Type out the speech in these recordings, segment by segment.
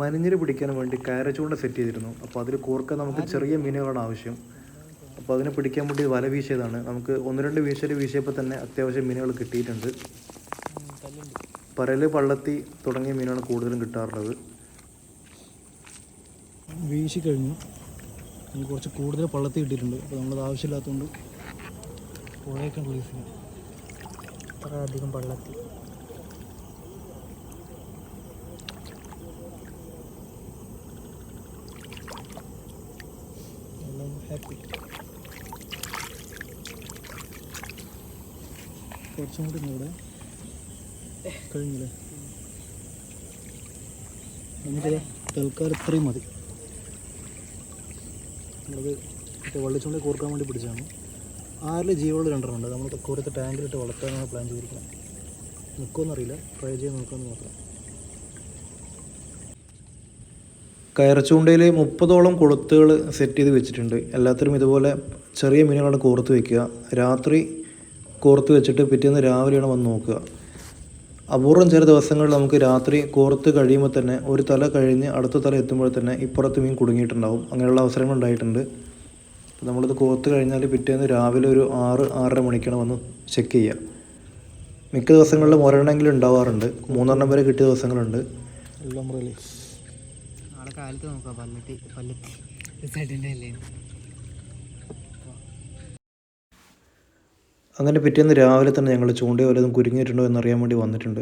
മനിഞ്ഞിൽ പിടിക്കാൻ വേണ്ടി കയറച്ചൂണ്ട സെറ്റ് ചെയ്തിരുന്നു. അപ്പോൾ അതിൽ കോർക്ക നമുക്ക് ചെറിയ മീനുകളാണ് ആവശ്യം. അപ്പോൾ അതിനെ പിടിക്കാൻ വേണ്ടി വല വീശിയതാണ്. നമുക്ക് ഒന്ന് രണ്ട് വീശൽ വീശിയപ്പോൾ തന്നെ അത്യാവശ്യം മീനുകൾ കിട്ടിയിട്ടുണ്ട്. പരൽ പള്ളത്തി തുടങ്ങിയ മീനാണ് കൂടുതലും കിട്ടാറുള്ളത്. വീശി കഴിഞ്ഞു. നമുക്ക് കുറച്ച് കൂടുതൽ പള്ളത്തി കിട്ടിയിട്ടുണ്ട്. അപ്പോൾ നമ്മളത് ആവശ്യമില്ലാത്തതുകൊണ്ട് പുഴയൊക്കെ റിലീസ് ചെയ്യും അത്ര അധികം പള്ളത്തി. ഹാപ്പി കുറച്ചും കൂടി കൂടെ കഴിഞ്ഞില്ലേ? നമുക്ക് തൽക്കാലം ഇത്രയും മതി. നമ്മളത് വള്ളിച്ചുണ്ടി കോർക്കാൻ വേണ്ടി പിടിച്ചാണ്. ആറിൽ ജീവകൾ രണ്ടെണ്ണം ഉണ്ട്. നമ്മൾ കോരത്തെ ടാങ്കിലിട്ട് വളർത്താനാണ് പ്ലാൻ ചെയ്തിരിക്കുന്നത്. നിൽക്കുമെന്നറിയില്ല ട്രൈ ചെയ്ത് നോക്കാമെന്ന് മാത്രം. കയറച്ചൂണ്ടയിൽ മുപ്പതോളം കൊളുത്തുകൾ സെറ്റ് ചെയ്ത് വെച്ചിട്ടുണ്ട്. എല്ലാത്തിനും ഇതുപോലെ ചെറിയ മീനുകളാണ് കോർത്ത് വെക്കുക. രാത്രി കോർത്ത് വെച്ചിട്ട് പിറ്റേന്ന് രാവിലെയാണ് വന്ന് നോക്കുക. അപൂർവം ചില ദിവസങ്ങളിൽ നമുക്ക് രാത്രി കോർത്ത് കഴിയുമ്പോൾ തന്നെ ഒരു തല കഴിഞ്ഞ് അടുത്ത തല എത്തുമ്പോൾ തന്നെ ഇപ്പുറത്ത് മീൻ കുടുങ്ങിയിട്ടുണ്ടാവും. അങ്ങനെയുള്ള അവസരങ്ങൾ ഉണ്ടായിട്ടുണ്ട്. നമ്മളിത് കോർത്ത് കഴിഞ്ഞാൽ പിറ്റേന്ന് രാവിലെ ഒരു ആറ് ആറര മണിക്കാണ് വന്ന് ചെക്ക് ചെയ്യുക. മിക്ക ദിവസങ്ങളിലും ഒരെണ്ണമെങ്കിലും ഉണ്ടാവാറുണ്ട്. മൂന്നെണ്ണം വരെ കിട്ടിയ ദിവസങ്ങളുണ്ട്. എല്ലാം കാലത്ത് നോക്കാം. പല്ലത്തി പല്ലത്തി റിസൾട്ടിന്റെ അല്ലേ? അങ്ങനെ പിറ്റേന്ന് രാവിലെ തന്നെ ഞങ്ങൾ ചൂണ്ടയോ വല്ലതും കുരുങ്ങിയിട്ടുണ്ടോ എന്നറിയാൻ വേണ്ടി വന്നിട്ടുണ്ട്.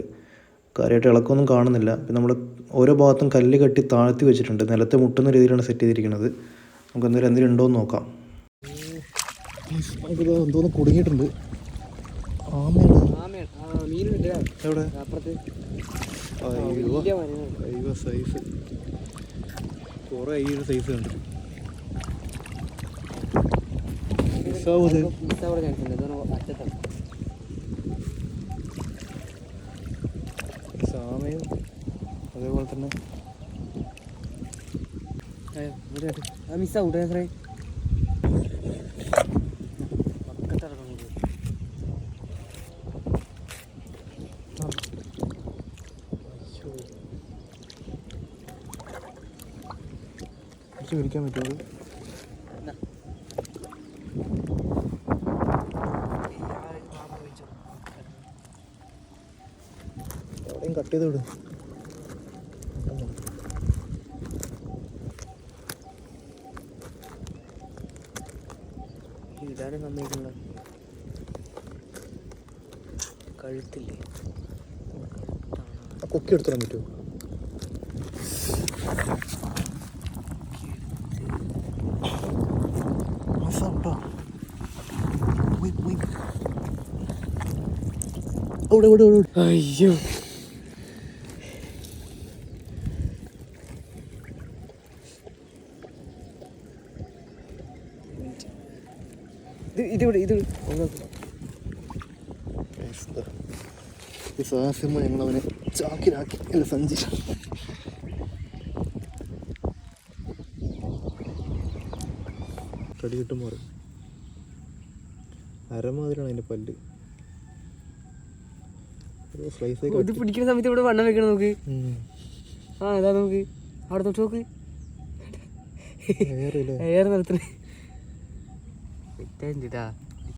കാര്യമായിട്ട് ഇളക്കമൊന്നും കാണുന്നില്ല. പിന്നെ നമ്മൾ ഓരോ ഭാഗത്തും കല്ല് കെട്ടി താഴ്ത്തി വെച്ചിട്ടുണ്ട്. നിലത്തെ മുട്ടുന്ന രീതിയിലാണ് സെറ്റ് ചെയ്തിരിക്കുന്നത്. നമുക്ക് എന്തെങ്കിലും എന്തെങ്കിലും ഉണ്ടോ എന്ന് നോക്കാം. എന്തോന്ന് കുടുങ്ങിയിട്ടുണ്ട്. എവിടെ? അപ്പുറത്ത്. അയ്യോ. സൈസ് കുറേ ഈ ഒരു സൈസ് കണ്ടു മിസ്സാവൂത് സാമയും. അതേപോലെ തന്നെ. മിസ്സാവൂട്ടെ കുറച്ച് മേടിക്കാൻ പറ്റുള്ളൂ എവിടെയും കട്ട് ചെയ്ത് വിടും. ഇടാനും സമ്മതിക്കുന്നത് കഴുത്തില്ലേ? കൊക്കി എടുത്തിടാൻ പറ്റുമോ? അവിടെ അവിടെ അവിടെ അയ്യോ. ഇത് ഇതിവിടെ ഇത് ഈ സാഹസിമ ഞങ്ങളവനെ ചാക്കിലാക്കി അല്ല സഞ്ചി. കടി കിട്ടുമ്പോൾ അരമാതിരിയാണ് അതിന്റെ പല്ല്. ഇത് പിടിക്കുന്ന സമയത്ത് ഇവിടെ വണ്ണം വെക്കണം നമുക്ക്. ആ ഇതാ നമുക്ക്. അവിടെ തൊട്ട് നോക്ക്. ഏറെ എയർ നിർത്തണേ ഇട്ടാ